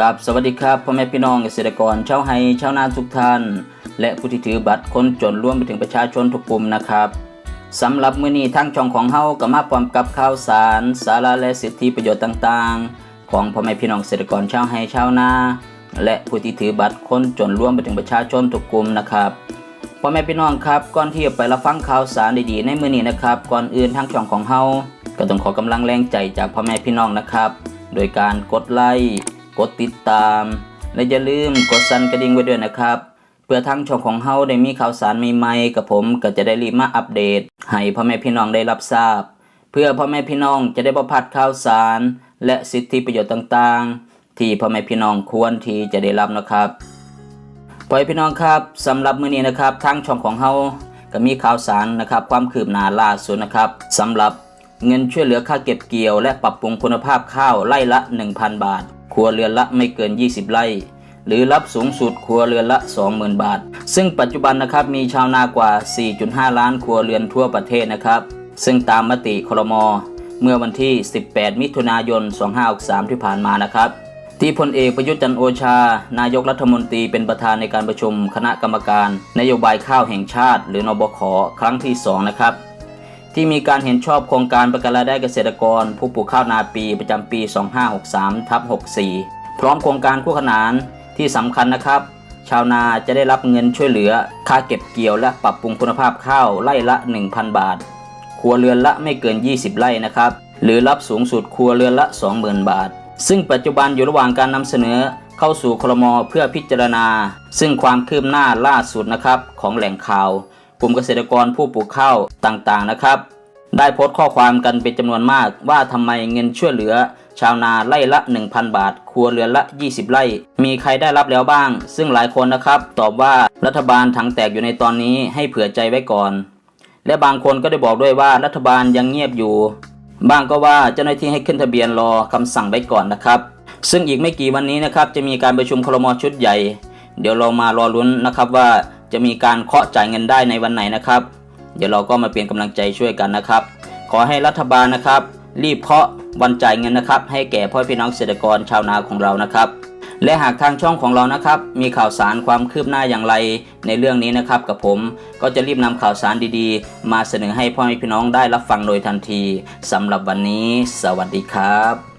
กับสวัสดีครับพ่อแม่พี่น้องเกษตรกรชาวไฮชาวนาทุกท่าน และผู้ที่ถือบัตรคนจนร่วมไปถึงประชาชนทุกกลุ่มนะครับสำหรับมื้อนี้ทางช่องของเฮาก็มาพร้อมกับข่าวสาร สาระและสิทธิประโยชน์ต่างๆ ของพ่อแม่พี่น้องเกษตรกรชาวไฮชาวนา และผู้ที่ถือบัตรคนจนร่วมไปถึงประชาชนทุกกลุ่มนะครับพ่อแม่พี่น้องครับก่อนที่จะไปรับฟังข่าวสารดีๆ ในมื้อนี้นะครับ ก่อนอื่นทางช่องของเฮาก็ต้องขอกำลังแรงใจจากพ่อแม่พี่น้องนะครับ โดยการกดไลค์ กดติดตาม และอย่าลืมกดสั่นกระดิ่งไว้ด้วยนะครับ เพื่อทั้งช่องของเฮาได้มีข่าวสารใหม่ๆกับผมก็จะได้รีบมาอัปเดต ให้พ่อแม่พี่น้องได้รับทราบ เพื่อพ่อแม่พี่น้องจะได้บ่พลาดข่าวสาร และสิทธิประโยชน์ต่างๆ ที่พ่อแม่พี่น้องควรที่จะได้รับนะครับพ่อแม่พี่น้องครับสำหรับมื้อนี้นะครับทางช่องของเฮาก็มีข่าวสารนะครับความคืบหน้าล่าสุดนะครับสำหรับเงินช่วยเหลือค่าเก็บเกี่ยวและปรับปรุงคุณภาพข้าวไร่ละ 1,000 บาท ครัวเรือนละไม่เกิน 20 ไร่หรือรับสูงสุดครัวเรือนละ 20,000 บาท ซึ่งปัจจุบันนะครับมีชาวนากว่า 4.5 ล้านครัวเรือนทั่วประเทศนะครับ ซึ่งตามมติครม เมื่อวันที่ 18 มิถุนายน 2563 ที่ผ่านมานะครับ ที่พลเอกประยุทธ์จันโอชา นายกรัฐมนตรีเป็นประธานในการประชุมคณะกรรมการ นโยบายข้าวแห่งชาติ หรือนบขครั้งที่ 2 นะครับ ที่มีการเห็นชอบโครงการประกันรายได้เกษตรกร ผู้ปลูกข้าวนาปีประจำปี 2563ทับ64 พร้อมโครงการคู่ขนานที่สำคัญนะครับ ชาวนาจะได้รับเงินช่วยเหลือ ค่าเก็บเกี่ยวและปรับปรุงคุณภาพข้าวไร่ละ 1,000 บาท ครัวเรือนละไม่เกิน 20 ไร่นะครับ หรือรับสูงสุดครัวเรือนละ 20,000 บาท ซึ่งปัจจุบันอยู่ระหว่างการนำเสนอเข้าสู่ครมเพื่อพิจารณา ซึ่งความคืบหน้าล่าสุดนะครับของแหล่งข่าว กลุ่มเกษตรกรผู้ปลูกข้าวต่างๆนะครับ ได้โพสต์ข้อความกันเป็นจำนวนมาก ว่าทำไมเงินช่วยเหลือ ชาวนาไร่ละ 1,000 บาท ครัวเรือนละ 20 ไร่ มีใครได้รับแล้วบ้าง ซึ่งหลายคนนะครับ ตอบว่ารัฐบาลถังแตกอยู่ในตอนนี้ให้เผื่อใจไว้ก่อน และบางคนก็ได้บอกด้วยว่ารัฐบาลยังเงียบอยู่ บ้างก็ว่าเจ้าหน้าที่ให้ขึ้นทะเบียนรอคำสั่งไว้ก่อนนะครับ ซึ่งอีกไม่กี่วันนี้นะครับจะมีการประชุมครมชุดใหญ่ เดี๋ยวเรามารอลุ้นนะครับว่า จะมีการเคาะจ่ายเงินได้ในวันไหนนะครับ เดี๋ยวเราก็มาเป็นกำลังใจช่วยกันนะครับ ขอให้รัฐบาลนะครับ รีบเคาะวันจ่ายเงินนะครับ ให้แก่พ่อพี่น้องเกษตรกรชาวนาของเรานะครับ และหากทางช่องของเรานะครับ มีข่าวสารความคืบหน้าอย่างไรในเรื่องนี้นะครับ กับผมก็จะรีบนำข่าวสารดีๆ มาเสนอให้พ่อแม่พี่น้องได้รับฟังโดยทันทีสำหรับวันนี้ สวัสดีครับ